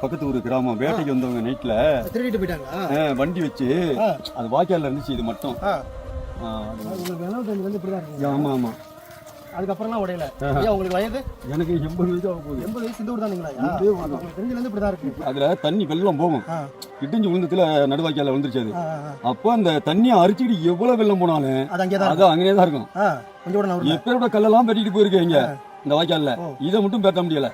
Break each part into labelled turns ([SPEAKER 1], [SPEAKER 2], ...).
[SPEAKER 1] பக்கத்து ஊர் கிராமம் வேட்டைக்கு வந்தவங்க நைட்ல
[SPEAKER 2] திருடிட்டு போயிட்டாங்களா?
[SPEAKER 1] வண்டி வச்சு. அது வாய்க்கால்ல இருந்துச்சு இது மட்டும். ஆமா ஆமா.
[SPEAKER 2] அதுக்கப்புறம்லாம் உடையல. ஐயா உங்களுக்கு வயது?
[SPEAKER 1] எனக்கு எண்பது வயசு ஆக போகுது.
[SPEAKER 2] எண்பது வயசு இந்த ஊர் தானுங்களா தெரிஞ்சிலேருந்து இப்படி தான் இருக்கு.
[SPEAKER 1] அதுல தண்ணி வெள்ளம் போகும். இடிஞ்சு விழுந்ததுல நடுவாய்க்கால விழுந்துருச்சு அது. அப்போ அந்த தண்ணியை அரிச்சுக்கிட்டு எவ்வளவு வெள்ளம் போனாலும்
[SPEAKER 2] அது அங்கே தான்
[SPEAKER 1] அது அங்கேயே தான் இருக்கும். எப்பேரோட கல்லெல்லாம் வெட்டிட்டு போயிருக்கு இங்க இந்த வாய்க்கால்ல. இதை மட்டும் பேட்ட முடியல.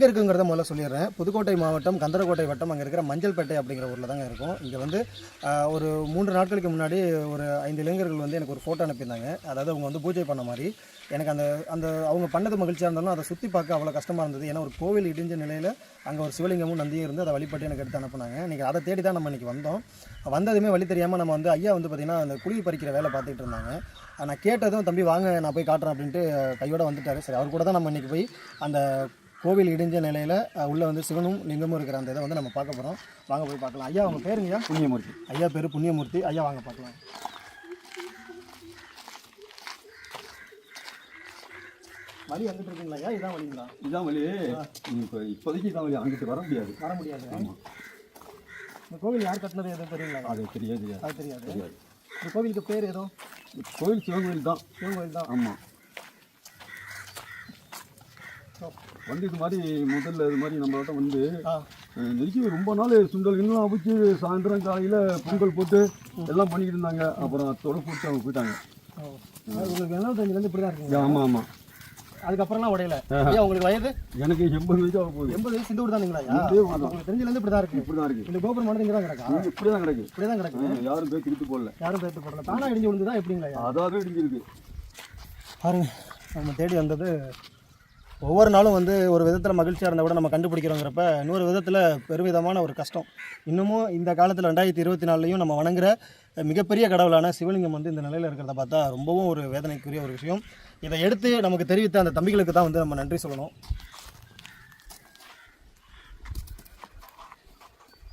[SPEAKER 2] எங்கே இருக்குங்கிறத முதல்ல சொல்லிடுறேன். புதுக்கோட்டை மாவட்டம் கந்தரக்கோட்டை வட்டம் அங்கே இருக்கிற மஞ்சள்பேட்டை அப்படிங்கிற ஊரில் தாங்க இருக்கும். இங்கே வந்து ஒரு மூன்று நாட்களுக்கு முன்னாடி ஒரு ஐந்து இளைஞர்கள் வந்து எனக்கு ஒரு ஃபோட்டோ அனுப்பியிருந்தாங்க. அதாவது அவங்க வந்து பூஜை பண்ண மாதிரி. எனக்கு அந்த அந்த அவங்க பண்ணது மகிழ்ச்சியாக இருந்தாலும் அதை சுற்றி பார்க்க அவ்வளோ கஷ்டமாக இருந்தது. ஏன்னா ஒரு கோவில் இடிஞ்ச நிலையில் அங்கே ஒரு சிவலிங்கமும் நந்தியும் இருந்து அதை வழிபட்டு எனக்கு எடுத்து அனுப்புனாங்க. நீங்கள் அதை தேடி தான் நம்ம இன்றைக்கி வந்தோம். வந்ததுமே வழி தெரியாமல் நம்ம வந்து ஐயா வந்து பார்த்திங்கன்னா அந்த குழி பறிக்கிற வேலை பார்த்துட்டு இருந்தாங்க. நான் கேட்டதும் தம்பி வாங்க நான் போய் காட்டுறேன் அப்படின்ட்டு கையோட வந்துட்டார். சரி அவர் கூட தான் நம்ம இன்றைக்கி போய் அந்த கோவில் இடிஞ்ச நிலையில் உள்ளே வந்து சிவனும் லிங்கமும் இருக்கிற அந்த இதை வந்து நம்ம பார்க்க போகிறோம் வாங்க போய் பார்க்கலாம். ஐயா அவங்க பேருங்கய்யா
[SPEAKER 1] புண்ணியமூர்த்தி.
[SPEAKER 2] ஐயா பேர் புண்ணியமூர்த்தி. ஐயா வாங்க பார்க்கலாம். வழி வந்துட்டு இருக்குங்களா ஐயா? இதான் வழிங்களா
[SPEAKER 1] இதான் வழி இப்போ இப்போதைக்கு இதான் வழி அங்கிட்டு வர முடியாது.
[SPEAKER 2] வர முடியாது. இந்த கோவில் யார் கட்டினது எதுவும் தெரியுங்களா?
[SPEAKER 1] அது தெரியாது.
[SPEAKER 2] அது தெரியாது.
[SPEAKER 1] தெரியாது.
[SPEAKER 2] இந்த கோவிலுக்கு பேர் ஏதோ?
[SPEAKER 1] கோயில் சிவன் கோயில் தான்.
[SPEAKER 2] சிவன் கோயில் தான்.
[SPEAKER 1] ஆமாம் வந்து இது மாதிரி முதல்ல இது மாதிரி நம்மள்ட்ட வந்து நெருக்கி ரொம்ப நாள் சுண்டல் இன்னும் அவிச்சு சாயந்தரம் காலையில் பொங்கல் போட்டு எல்லாம் பண்ணிக்கிட்டு இருந்தாங்க. அப்புறம் தொட போட்டு அவங்க போயிட்டாங்க.
[SPEAKER 2] உங்களுக்கு என்ன தெரிஞ்சதுலேருந்து இப்படி தான் இருக்குங்க.
[SPEAKER 1] ஆமாம் ஆமாம்
[SPEAKER 2] அதுக்கப்புறம்லாம் உடையல. ஐயா உங்களுக்கு வயது?
[SPEAKER 1] எனக்கு எண்பது வயசு ஆக போகுது.
[SPEAKER 2] எண்பது வயசு இந்த ஊர் தானுங்களா
[SPEAKER 1] தான்.
[SPEAKER 2] உங்களுக்கு தெரிஞ்சதுலேருந்து இப்படி தான் இருக்கு.
[SPEAKER 1] இப்படி தான் இருக்கு.
[SPEAKER 2] இந்த கோபுரம் மட்டும் இங்கே தான் கிடக்கா?
[SPEAKER 1] இப்படி தான் கிடக்கு.
[SPEAKER 2] இப்படி தான் கிடக்கு
[SPEAKER 1] யாரும் பேர் திருப்பி போடல.
[SPEAKER 2] யாரும் பேர்த்து போடல. தானா இடிஞ்சு விழுந்துதா எப்படிங்களா ஐயா
[SPEAKER 1] அதாவது இடிஞ்சிருக்கு.
[SPEAKER 2] பாருங்க நம்ம தேடி வந்தது ஒவ்வொரு நாளும் வந்து ஒரு விதத்தில் மகிழ்ச்சியாக இருந்தால் கூட நம்ம கண்டுபிடிக்கிறோங்கிறப்ப இன்னொரு விதத்தில் பெருமிதமான ஒரு கஷ்டம். இன்னமும் இந்த காலத்தில் ரெண்டாயிரத்தி இருபத்தி நாலுலையும் நம்ம வணங்குற மிகப்பெரிய கடவுளான சிவலிங்கம் வந்து இந்த நிலையில் இருக்கிறத பார்த்தா ரொம்பவும் ஒரு வேதனைக்குரிய ஒரு விஷயம். இதை எடுத்து நமக்கு தெரிவித்த அந்த தம்பிகளுக்கு தான் வந்து நம்ம நன்றி சொல்லணும்.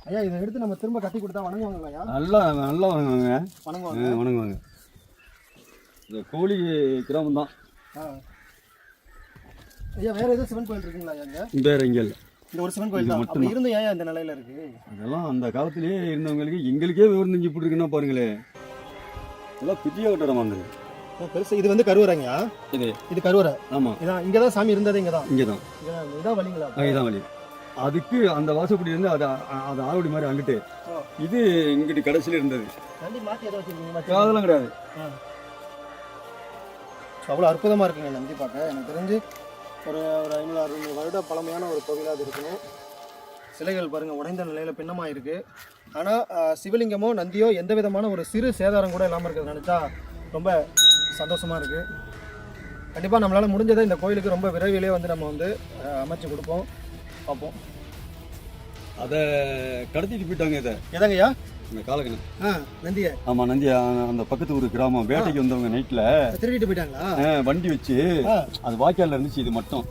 [SPEAKER 2] ஐயா இதை எடுத்து நம்ம திரும்ப கட்டி கொடுத்தா வணங்குவாங்களா ஐயா?
[SPEAKER 1] நல்லா நல்லா வணங்குவாங்க.
[SPEAKER 2] வணங்குவாங்க
[SPEAKER 1] வணங்குவாங்க. இந்த கோழி கிராமம் தான்.
[SPEAKER 2] ஐயா வேற எதுவும் சிவன் கோயில் இருக்குங்களா ஐயா
[SPEAKER 1] வேற இல்லை.
[SPEAKER 2] இந்த ஒரு சிவன் கோயில் தான். அப்படி இருந்து ஏன் இந்த நிலையில இருக்கு?
[SPEAKER 1] அதெல்லாம் அந்த காலத்திலேயே இருந்தவங்களுக்கு எங்களுக்கே விவரம் தெரிஞ்சு இப்படி இருக்குன்னா பாருங்களேன் இதெல்லாம் பெரிய கட்டடமா இருந்தது.
[SPEAKER 2] பெருசு இது வந்து கருவறைங்கயா
[SPEAKER 1] இது.
[SPEAKER 2] இது கருவறை.
[SPEAKER 1] ஆமாம்
[SPEAKER 2] இதான் இங்க தான் சாமி இருந்தது இங்க தான்.
[SPEAKER 1] இங்கே தான்.
[SPEAKER 2] இதான் இதான் வழிங்களா?
[SPEAKER 1] இதுதான் வழி. அதுக்கு அந்த வாசப்படி இருந்து அது அது ஆவடி மாதிரி அங்கிட்டு. இது இங்கிட்டு கடைசியில் இருந்தது. அதெல்லாம் கிடையாது.
[SPEAKER 2] அவ்வளோ அற்புதமா இருக்குங்க நந்தி பார்க்க. எனக்கு தெரிஞ்சு ஒரு ஒரு ஐநூறு அறுநூறு வருட பழமையான ஒரு கோவிலாக அது இருக்கணும் சிலைகள் பாருங்க உடைந்த நிலையில பின்னமா இருக்கு. ஆனா ஆ, சிவலிங்கமோ நந்தியோ எந்த விதமான ஒரு சிறு சேதாரம் கூட இல்லாம இருக்கிறது நினைச்சா ரொம்ப சந்தோஷமா இருக்கு. கண்டிப்பா நம்மளால முடிஞ்சதை இந்த கோயிலுக்கு ரொம்ப விரைவிலே வந்து நம்ம வந்து அமைச்சு கொடுப்போம். பார்ப்போம்.
[SPEAKER 1] அதை கடத்திட்டு போயிட்டாங்க இதை.
[SPEAKER 2] எதாங்கய்யா
[SPEAKER 1] இந்த காலக்கணம்
[SPEAKER 2] ஆ நந்திய.
[SPEAKER 1] ஆமாம் நந்தி அ- அந்த பக்கத்து ஊர் கிராமம் வேட்டைக்கு வந்தவங்க நைட்டில்
[SPEAKER 2] திருடிட்டு போயிட்டாங்களா?
[SPEAKER 1] வண்டி வச்சு அது வாய்க்கால்ல இருந்துச்சு இது மட்டும்.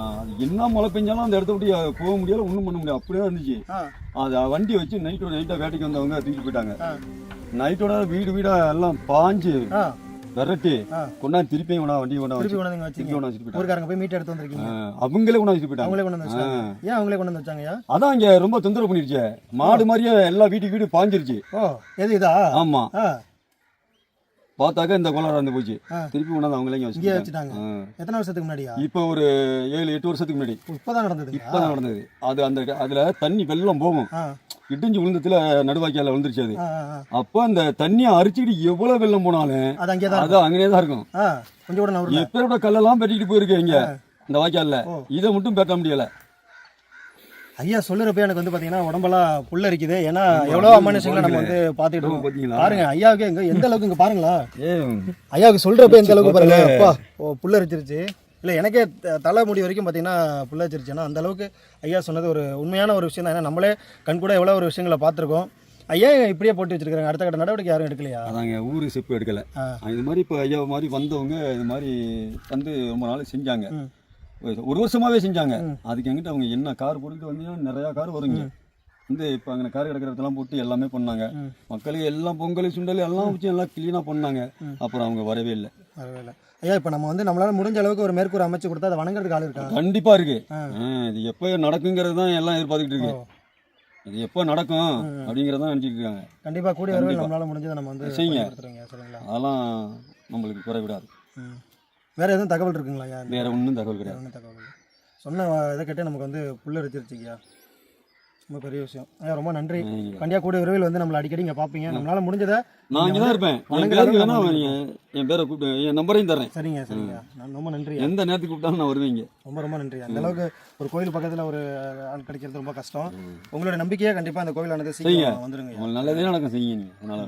[SPEAKER 1] அது என்ன மழை பெஞ்சாலும் அந்த இடத்த விட்டு போக முடியல ஒன்றும் பண்ண முடியாது அப்படியே இருந்துச்சு. அது வண்டி வச்சு நைட்டோட நைட்டாக வேட்டைக்கு வந்தவங்க தூக்கிட்டு போயிட்டாங்க. நைட்டோட வீடு வீடா எல்லாம் பாஞ்சு. விரட்டி. கொண்டாந்து திருப்பி கொண்டா வண்டி கொண்டா
[SPEAKER 2] திருப்பி
[SPEAKER 1] வச்சு
[SPEAKER 2] கொண்டு வந்து
[SPEAKER 1] திருப்பி
[SPEAKER 2] வச்சிருக்கீங்க
[SPEAKER 1] கொண்டா வச்சுட்டு
[SPEAKER 2] ஊருக்காரங்க போய் மீட் எடுத்து வந்திருக்கீங்க.
[SPEAKER 1] அவங்களே கொண்டா வச்சுட்டு
[SPEAKER 2] அவங்களே கொண்டு வந்து வச்சாங்க ஏன் அவங்களே கொண்டு வந்து வச்சாங்கய்யா
[SPEAKER 1] அதான் இங்க ரொம்ப தொந்தரவு பண்ணிருச்சு மாடு மாதிரியே எல்லா வீட்டுக்கு வீடு பாஞ்சிருச்சு.
[SPEAKER 2] ஓ எது இதா?
[SPEAKER 1] ஆமா. பார்த்தாக்க இந்த கோளாறு இருந்து போச்சு. திருப்பி கொண்டாந்து அவங்களே இங்க வச்சுட்டாங்க.
[SPEAKER 2] எத்தனை வருஷத்துக்கு முன்னாடியா?
[SPEAKER 1] இப்போ ஒரு ஏழு எட்டு வருஷத்துக்கு முன்னாடி.
[SPEAKER 2] இப்போதான் நடந்தது
[SPEAKER 1] இப்பதான் நடந்தது. அது அந்த அதுல தண்ணி வெள்ளம் போகும். இடிஞ்சு விழுந்ததுல நடுவாக்கியால விழுந்துருச்சு அது. அப்போ அந்த தண்ணியை அரிச்சுக்கிட்டு எவ்வளவு வெள்ளம் போனாலும்
[SPEAKER 2] அது அங்கே தான்
[SPEAKER 1] அது அங்கேயே தான் இருக்கும்.
[SPEAKER 2] கொஞ்சம் கூட
[SPEAKER 1] எப்பேரோட கல்லெல்லாம் பெட்டிட்டு போயிருக்கு இங்க இந்த வாய்க்கால்ல. இதை மட்டும் பெட்ட முடியல.
[SPEAKER 2] ஐயா சொல்லுறப்ப எனக்கு வந்து பாத்தீங்கன்னா உடம்பெல்லாம் புல்லரிக்குது. ஏன்னா எவ்வளோ அமானுஷங்களை நம்ம வந்து பார்த்துட்டு இருக்கோம்.
[SPEAKER 1] பாத்தீங்களா
[SPEAKER 2] பாருங்க ஐயாவுக்கு எங்க எந்த அளவுக்கு இங்க பாருங்களா? ஐயாவுக்கு சொல்றப்ப எந்த அளவுக்கு பாருங்க. அப்பா ஓ புல்லரிச்சிருச்சு. இல்லை எனக்கே தலை முடி வரைக்கும் பார்த்தீங்கன்னா புல்லரிச்சிருச்சு ஏன்னா அந்த அளவுக்கு ஐயா சொன்னது ஒரு உண்மையான ஒரு விஷயம் தான். ஏன்னா நம்மளே கண் கூட எவ்வளோ ஒரு விஷயங்களை பார்த்துருக்கோம். ஐயா இப்படியே போட்டு வச்சிருக்காங்க அடுத்த கட்ட நடவடிக்கை யாரும் எடுக்கலையா?
[SPEAKER 1] அதாங்க ஊரு செப்பு எடுக்கல. இது மாதிரி இப்போ ஐயா மாதிரி வந்தவங்க இது மாதிரி வந்து ரொம்ப நாள் செஞ்சாங்க. ஒரு வருஷமாவே செஞ்சாங்க. அதுக்கு எங்கிட்ட அவங்க என்ன கார் போட்டுட்டு வந்தீங்கன்னா நிறைய கார் வருங்க. வந்து இப்போ அங்கே கார் கிடக்கிறதெல்லாம் போட்டு எல்லாமே பண்ணாங்க. மக்களுக்கு எல்லாம் பொங்கல் சுண்டல் எல்லாம் வச்சு எல்லாம் க்ளீனாக பண்ணாங்க. அப்புறம் அவங்க வரவே இல்லை.
[SPEAKER 2] பரவாயில்ல ஐயா இப்போ நம்ம வந்து நம்மளால முடிஞ்ச அளவுக்கு ஒரு மேற்கூரை அமைச்சு கொடுத்தா அதை வணங்குறதுக்கு ஆள் இருக்கா?
[SPEAKER 1] கண்டிப்பா இருக்கு. இது எப்போ நடக்குங்கிறது தான் எல்லாம் எதிர்பார்த்துக்கிட்டு இருக்கு. இது எப்போ நடக்கும் அப்படிங்கிறத தான் நினச்சிட்டு இருக்காங்க.
[SPEAKER 2] கண்டிப்பாக கூடிய நம்மளால முடிஞ்சதை நம்ம வந்து
[SPEAKER 1] செய்யுங்க.
[SPEAKER 2] சரிங்களா?
[SPEAKER 1] அதெல்லாம் நம்மளுக்கு குறைவிடாது.
[SPEAKER 2] வேற எதுவும் தகவல் இருக்குங்களா ஐயா
[SPEAKER 1] வேற ஒன்றும் தகவல் கிடையாது.
[SPEAKER 2] ஒன்றும் தகவல் இல்லை. சொன்ன இதை கேட்டு நமக்கு வந்து புல் அரிச்சிருச்சுங்கய்யா ரொம்ப பெரிய விஷயம். ஐயா ரொம்ப நன்றி.
[SPEAKER 1] நீங்க-
[SPEAKER 2] கண்டியா கூடிய விரைவில் வந்து நம்மளை அடிக்கடி இங்கே பார்ப்பீங்க நம்மளால முடிஞ்சதை
[SPEAKER 1] நான் இங்கே தான் இருப்பேன். என் பேரை கூப்பிட்டு என் நம்பரையும் தர்றேன்.
[SPEAKER 2] சரிங்க சரிங்க. நான் ரொம்ப நன்றி
[SPEAKER 1] எந்த நேரத்துக்கு கூப்பிட்டாலும் நான் வருவேன் இங்க.
[SPEAKER 2] ரொம்ப ரொம்ப நன்றி அந்த அளவுக்கு ஒரு கோயில் பக்கத்தில் ஒரு ஆள் கிடைக்கிறது ரொம்ப கஷ்டம். உங்களோட நம்பிக்கையாக கண்டிப்பாக அந்த சீக்கிரம் வந்துருங்க ஐயா.
[SPEAKER 1] உங்களுக்கு நல்லதே நடக்கும் செய்யுங்க நீங்க. அதனால.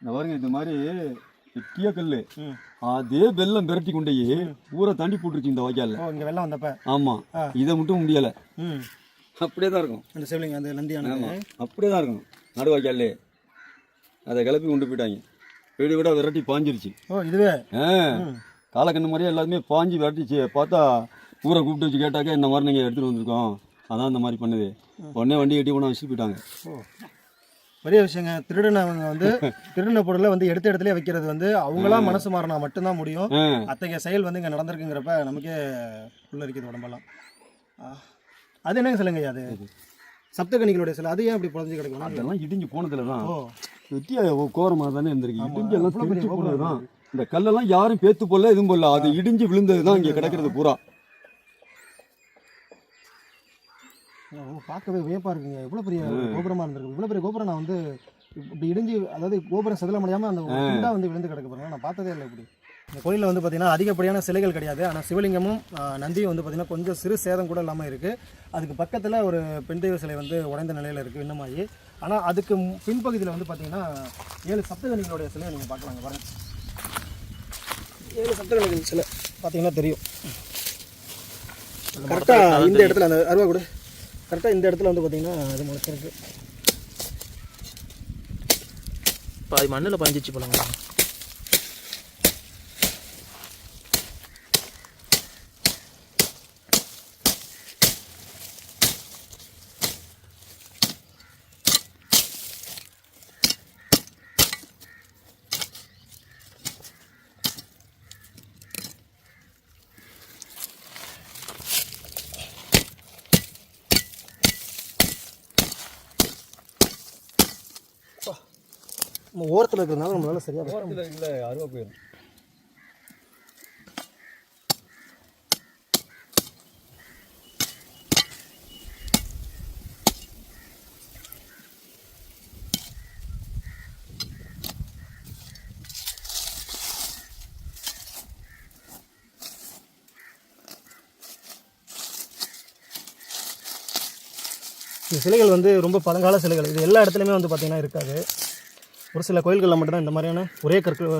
[SPEAKER 1] இந்த பாருங்க இந்த மாதிரி எட்டிய கல்
[SPEAKER 2] ம்.
[SPEAKER 1] அதே வெள்ளம் பிரட்டி கொண்டு ஊரை தாண்டி போட்டுருச்சு இந்த வாய்க்கால்ல.
[SPEAKER 2] ஓ இங்கே வெள்ளம் வந்தப்ப.
[SPEAKER 1] ஆமா. இதை மட்டும் முடியல. அப்படியே தான் இருக்கும்.
[SPEAKER 2] அந்த சிவலிங்கம் அந்த நந்தியானது.
[SPEAKER 1] ஆமா. அப்படியே தான் இருக்கும். நடு வாய்க்கால்லே. அதை கிளப்பி கொண்டு போயிட்டாங்க. வீடு விட விரட்டி பாஞ்சிருச்சு.
[SPEAKER 2] ஓ இதுவே?
[SPEAKER 1] ஆ. காலக்கண்ணு மாதிரியே எல்லாருமே பாஞ்சு விரட்டிச்சு. பார்த்தா ஊரை கூப்பிட்டு வச்சு கேட்டாக்க இந்த மாதிரி நீங்கள் எடுத்துகிட்டு வந்திருக்கோம். அதான் இந்த மாதிரி பண்ணுது. உடனே வண்டி கட்டி கொண்டு வச்சுட்டு போயிட்டாங்க.
[SPEAKER 2] பெரிய விஷயங்க. திருடினவங்க வந்து திருடின பொருளை வந்து எடுத்த இடத்துல வைக்கிறது வந்து அவங்களா மனசு மாறினா மட்டும்தான் முடியும். அத்தகைய செயல் வந்து இங்கே நடந்திருக்குங்கிறப்ப நமக்கே புல்லரிக்குது உடம்பெல்லாம். அது என்னங்க சொல்லுங்க அது? சப்தகணிகளுடைய சிலை அது ஏன் அப்படி புடஞ்சு கிடக்கும்
[SPEAKER 1] அதெல்லாம் இடிஞ்சு போனதுல தான்
[SPEAKER 2] ஓ.
[SPEAKER 1] வெட்டியா கோரமாக தானே இருந்திருக்கு. இடிஞ்சு எல்லாம் போனது தான் இந்த கல்லெல்லாம் யாரும் பேத்து போடல எதுவும் போடல அது இடிஞ்சு விழுந்தது தான் இங்கே கிடக்கிறது பூரா
[SPEAKER 2] ஓ, பார்க்கவே வியப்பா இருக்குங்க. இவ்வளோ பெரிய கோபுரமா இருந்திருக்கு. இவ்வளோ பெரிய கோபுரம் நான் வந்து இப்படி இடிஞ்சு அதாவது கோபுரம் செதில முடியாம அந்த குண்டா வந்து விழுந்து கிடக்கு பாருங்க. நான் பார்த்ததே இல்லை இப்படி. இந்த கோயிலில் வந்து பார்த்தீங்கன்னா அதிகப்படியான சிலைகள் கிடையாது. ஆனால் சிவலிங்கமும் நந்தியும் வந்து பார்த்தீங்கன்னா கொஞ்சம் சிறு சேதம் கூட இல்லாமல் இருக்குது அதுக்கு பக்கத்தில் ஒரு பெண் தெய்வ சிலை வந்து உடைந்த நிலையில் இருக்குது இன்னமாயி. ஆனால் அதுக்கு பின்பகுதியில் வந்து பார்த்தீங்கன்னா ஏழு சப்தகணிகளுடைய சிலையை நீங்கள் பார்க்கலாங்க பாருங்க. ஏழு சப்தகணிகள் சிலை. பார்த்தீங்கன்னா தெரியும். கரெக்டாக இந்த இடத்துல அந்த அருவா கூட. கரெக்டாக இந்த இடத்துல வந்து பார்த்தீங்கன்னா அது முளைச்சிருக்கு.
[SPEAKER 3] பாதி மண்ணில் பஞ்சிச்சு போலங்க.
[SPEAKER 2] நம்ம ஓரத்தில் இருக்கிறதுனால நம்மளால சரியாக முடியல.
[SPEAKER 1] இல்லை அருவா போயிடும்
[SPEAKER 2] இந்த சிலைகள் வந்து ரொம்ப பழங்கால சிலைகள். இது எல்லா இடத்துலையுமே வந்து பார்த்திங்கன்னா இருக்காது. ஒரு சில கோயில்களில் மட்டும்தான் இந்த மாதிரியான ஒரே கற்கள்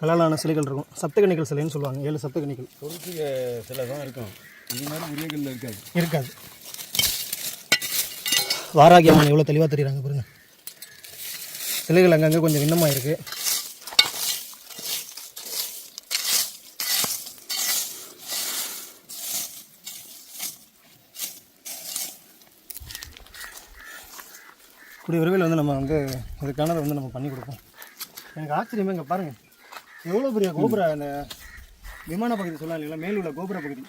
[SPEAKER 2] கலாலான சிலைகள் இருக்கும். சப்தகணிகள் சிலைன்னு சொல்லுவாங்க. ஏழு சப்தகணிகள்
[SPEAKER 1] பொறுத்து சில தான் இருக்கும். இது மாதிரி ஒரே கல்லில் இருக்காது.
[SPEAKER 2] இருக்காது. வாராகி அம்மன் எவ்வளோ தெளிவாக தெரியுறாங்க பாருங்க. சிலைகள் அங்கங்கே கொஞ்சம் விண்ணமாக இருக்குது கூடிய விரைவில் வந்து நம்ம வந்து இதுக்கானதை வந்து நம்ம பண்ணி கொடுப்போம். எனக்கு ஆச்சரியமே இங்கே பாருங்கள் எவ்வளோ பெரிய கோபுர அந்த விமான பகுதி சொல்லலாம் இல்லைங்களா? மேல் உள்ள கோபுர பகுதி.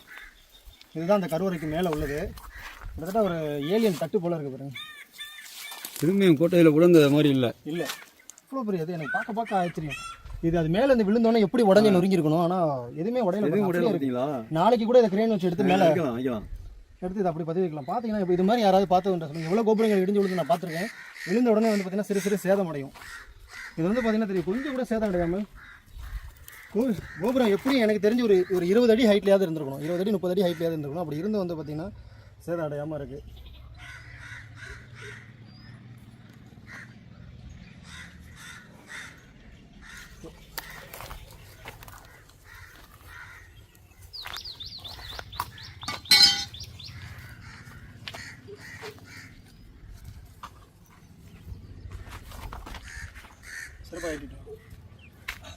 [SPEAKER 2] இதுதான் அந்த கருவறைக்கு மேலே உள்ளது. கிட்டத்தட்ட ஒரு ஏலியன் தட்டு போல இருக்கு பாருங்க.
[SPEAKER 1] திரும்பியும் கோட்டையில் கூட இந்த மாதிரி இல்லை.
[SPEAKER 2] இல்லை. இவ்வளோ பெரிய இது. எனக்கு பார்க்க பார்க்க ஆச்சரியம். இது அது மேலே இருந்து விழுந்தோன்னே எப்படி உடஞ்சி நொறுங்கி இருக்கணும் ஆனால் எதுவுமே உடையல.
[SPEAKER 1] உடையல
[SPEAKER 2] நாளைக்கு கூட இதை கிரேன் வச்சு எடுத்து மேலே
[SPEAKER 1] வைக்கலாம் வைக்கலாம்.
[SPEAKER 2] எடுத்து இதை அப்படி பதிவு வைக்கலாம். பார்த்தீங்கன்னா இப்போ இது மாதிரி யாராவது பார்த்து சொல்லுங்கள் எவ்வளோ கோபுரங்கள் இடிஞ்சு விழுந்து நான் பார்த்துருக்கேன். விழுந்த உடனே வந்து பார்த்தீங்கன்னா சிறு சிறு சேதம் அடையும். இது வந்து பார்த்தீங்கன்னா தெரியும். கொஞ்சம் கூட சேதம் அடையாமல் கோபுரம் எப்படி எனக்கு தெரிஞ்சு ஒரு ஒரு இருபது அடி ஹைட்லையாவது இருந்திருக்கணும். இருபது அடி முப்பது அடி ஹைட்லையாவது இருந்திருக்கணும். அப்படி இருந்து வந்து பார்த்தீங்கன்னா சேதம் அடையாமல் இருக்குது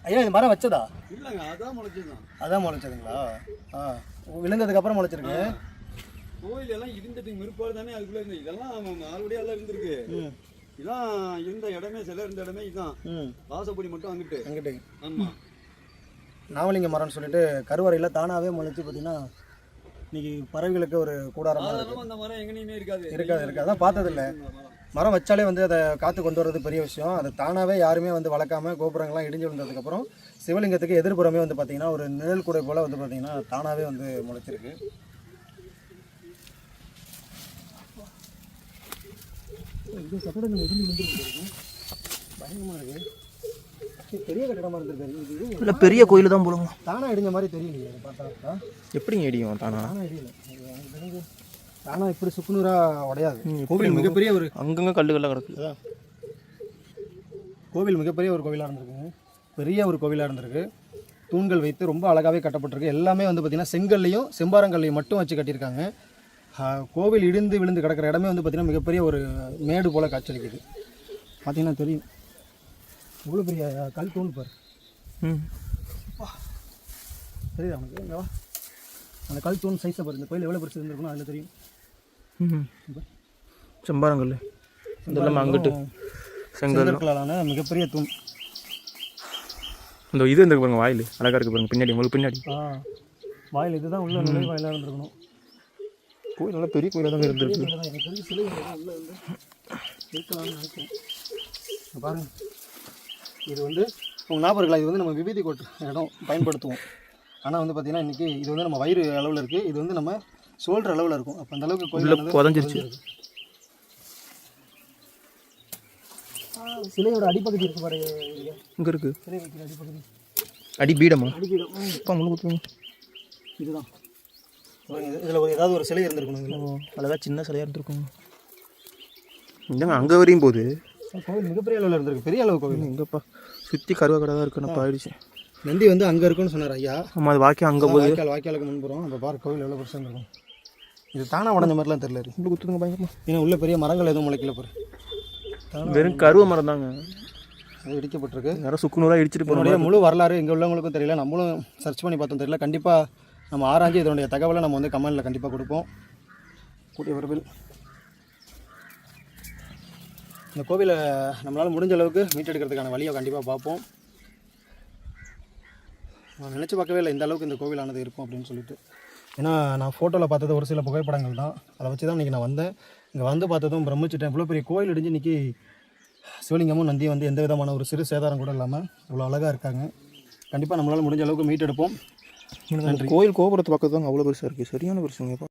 [SPEAKER 2] ஐயா இந்த மரம் வச்சதா?
[SPEAKER 1] இல்லைங்க அதான் முளைச்சதுதான்
[SPEAKER 2] அதான் முளைச்சதுங்களா? ஆ விழுந்ததுக்கு அப்புறம் முளைச்சிருக்கு.
[SPEAKER 1] கோயில் எல்லாம் இருந்ததுக்கு மிருப்பாடு தானே அதுக்குள்ள இருந்து. இதெல்லாம் ஆல்ரெடி எல்லாம் இருந்திருக்கு. இதான் இருந்த இடமே சில இருந்த இடமே இதான்.
[SPEAKER 2] ம்.
[SPEAKER 1] வாசப்படி மட்டும் அங்கிட்டு.
[SPEAKER 2] அங்கிட்டு.
[SPEAKER 1] ஆமா.
[SPEAKER 2] நாவலிங்க மரம்னு சொல்லிட்டு கருவறையில் தானாகவே முளைச்சி பார்த்தீங்கன்னா இன்னைக்கு பறவைகளுக்கு ஒரு
[SPEAKER 1] சாதாரணமா அந்த மரம் எங்கேயுமே இருக்காது.
[SPEAKER 2] இருக்காது இருக்காது. அதான் பார்த்ததில்ல. மரம் வச்சாலே வந்து அதை காற்று கொண்டு வர்றது பெரிய விஷயம். அதை தானாகவே யாருமே வந்து வளர்க்காம கோபுரங்கள்லாம் இடிஞ்சு விழுந்ததுக்கப்புறம் சிவலிங்கத்துக்கு எதிர்ப்புறமே வந்து பார்த்தீங்கன்னா ஒரு நிழல் கூடை போல் வந்து பார்த்தீங்கன்னா தானாகவே வந்து முளைச்சிருக்கு. இது கட்டடம் பயங்கரமாக இருக்கு. இது பெரிய கட்டடமாக இது
[SPEAKER 3] இல்லை பெரிய கோயில் தான் போலுங்க
[SPEAKER 2] தானாக இடிஞ்ச மாதிரி தெரியலையே பார்த்தா.
[SPEAKER 3] எப்படிங்க இடியும் தானா?
[SPEAKER 2] தானா இடியல. தானா இப்படி சுக்குநூறாக உடையாது. கோவில் மிகப்பெரிய ஒரு
[SPEAKER 3] அங்கங்கே கல்லுகள்லாம் கிடக்கு.
[SPEAKER 2] கோவில் மிகப்பெரிய ஒரு கோவிலாக இருந்திருக்குங்க பெரிய ஒரு கோவிலாக இருந்திருக்கு. தூண்கள் வைத்து ரொம்ப அழகாகவே கட்டப்பட்டிருக்கு. எல்லாமே வந்து பார்த்திங்கன்னா செங்கல்லையும் செம்பாரங்கல்லையும் மட்டும் வச்சு கட்டியிருக்காங்க. கோவில் இடிந்து விழுந்து கிடக்கிற இடமே வந்து பார்த்திங்கன்னா மிகப்பெரிய ஒரு மேடு போல் காட்சியளிக்குது. பார்த்தீங்கன்னா தெரியும். இவ்வளோ பெரிய கல் தூண் பாரு.
[SPEAKER 3] ம்.
[SPEAKER 2] தெரியுதா உனக்கு? அந்த கல் தூண் சைஸை பாரு. இந்த கோயில் எவ்வளோ பெருசு இருந்திருக்கணும் அதில் தெரியும்.
[SPEAKER 3] செம்பாரங்கல் இதெல்லாம் அங்கிட்டு செங்கல்
[SPEAKER 2] மிகப்பெரிய தூண்.
[SPEAKER 3] இந்த இது இருக்கு பாருங்க வாயில். அழகா இருக்கு பாருங்க பின்னாடி உங்களுக்கு பின்னாடி.
[SPEAKER 2] வாயில் இதுதான் உள்ள வாயிலாக இருந்திருக்கணும்.
[SPEAKER 3] கோயில் நல்லா பெரிய கோயிலாக தான் இருந்திருக்கு
[SPEAKER 2] பாருங்க. இது வந்து உங்கள் ஞாபகம் இருக்கலாம் இது வந்து நம்ம விபூதி கொட்டு இடம் பயன்படுத்துவோம். ஆனால் வந்து பார்த்தீங்கன்னா இன்றைக்கி இது வந்து நம்ம வயிறு அளவில் இருக்குது இது வந்து நம்ம ஷோல்டர் அளவில் இருக்கும். அப்போ அந்த அளவுக்கு கோயில்
[SPEAKER 3] புதஞ்சிருச்சு.
[SPEAKER 2] ஆ, சிலையோட அடிப்பகுதி இருக்கு பாருங்க இங்க.
[SPEAKER 3] இருக்கு.
[SPEAKER 2] சிலை வைக்கிற அடிப்பகுதி.
[SPEAKER 3] அடி பீடமா?
[SPEAKER 2] அடிப்பீடம் ம்,
[SPEAKER 3] அப்பா கொடுத்துருங்க
[SPEAKER 2] இதுதான். இதில் ஒரு ஏதாவது ஒரு சிலை இருந்திருக்கணும் இதில்.
[SPEAKER 3] ஓ அழகா சின்ன சிலையாக இருந்திருக்கும். இந்தங்க அங்கே வரையும் போகுது.
[SPEAKER 2] கோவில் மிகப்பெரிய அளவில் இருந்திருக்கு. பெரிய அளவு கோவில்
[SPEAKER 3] எங்கப்பா சுற்றி கருவா கடை தான் இருக்கு நான் ஆயிடுச்சு
[SPEAKER 2] நந்தி வந்து அங்கே இருக்குன்னு சொன்னார் ஐயா.
[SPEAKER 3] ஆமாம் அது வாக்கி அங்கே போகுது.
[SPEAKER 2] வாய்க்கால் வாய்க்காலுக்கு முன்புறம் அப்போ பாரு கோவில் எவ்வளோ பெருசாக இருக்கும் இது தானா உடஞ்ச மாதிரிலாம் தெரியல.
[SPEAKER 3] உங்களுக்கு கொடுத்துருங்க பயங்கரமா.
[SPEAKER 2] ஏன்னா உள்ள பெரிய மரங்கள் எதுவும் முளைக்கல பாரு.
[SPEAKER 3] வெறும் கருவ மரம் தாங்க.
[SPEAKER 2] அது இடிக்கப்பட்டிருக்கு.
[SPEAKER 3] யாரும் சுக்குநூறாக இடிச்சிட்டு போகிறோம்
[SPEAKER 2] முழு வரலாறு இங்கே உள்ளவங்களுக்கும் தெரியல. நம்மளும் சர்ச் பண்ணி பார்த்தோம் தெரியல. கண்டிப்பாக நம்ம ஆராய்ஞ்சு இதனுடைய தகவலை நம்ம வந்து கமெண்டில் கண்டிப்பாக கொடுப்போம். கூடிய விரைவில். இந்த கோவிலை நம்மளால் முடிஞ்ச அளவுக்கு மீட்டெடுக்கிறதுக்கான வழியை கண்டிப்பாக பார்ப்போம். நான் நினச்சி பார்க்கவே இல்லை இந்த அளவுக்கு இந்த கோவிலானது இருக்கும் அப்படின்னு சொல்லிட்டு. ஏன்னா நான் ஃபோட்டோவில் பார்த்தது ஒரு சில புகைப்படங்கள் தான். அதை வச்சு தான் இன்றைக்கி நான் வந்தேன். இங்கே வந்து பார்த்ததும் பிரமிச்சிட்டேன். இவ்வளோ பெரிய கோயில் இடிஞ்சு இன்றைக்கி சிவலிங்கமும் நந்தியும் வந்து எந்த விதமான ஒரு சிறு சேதாரம் கூட இல்லாமல் இவ்வளோ அழகாக இருக்காங்க. கண்டிப்பாக நம்மளால் முடிஞ்ச அளவுக்கு மீட் எடுப்போம்
[SPEAKER 3] கோயில் கோபுரத்து பக்கத்து தாங்க அவ்வளோ பெருசாக இருக்குது சரியான பெருசுங்கப்பா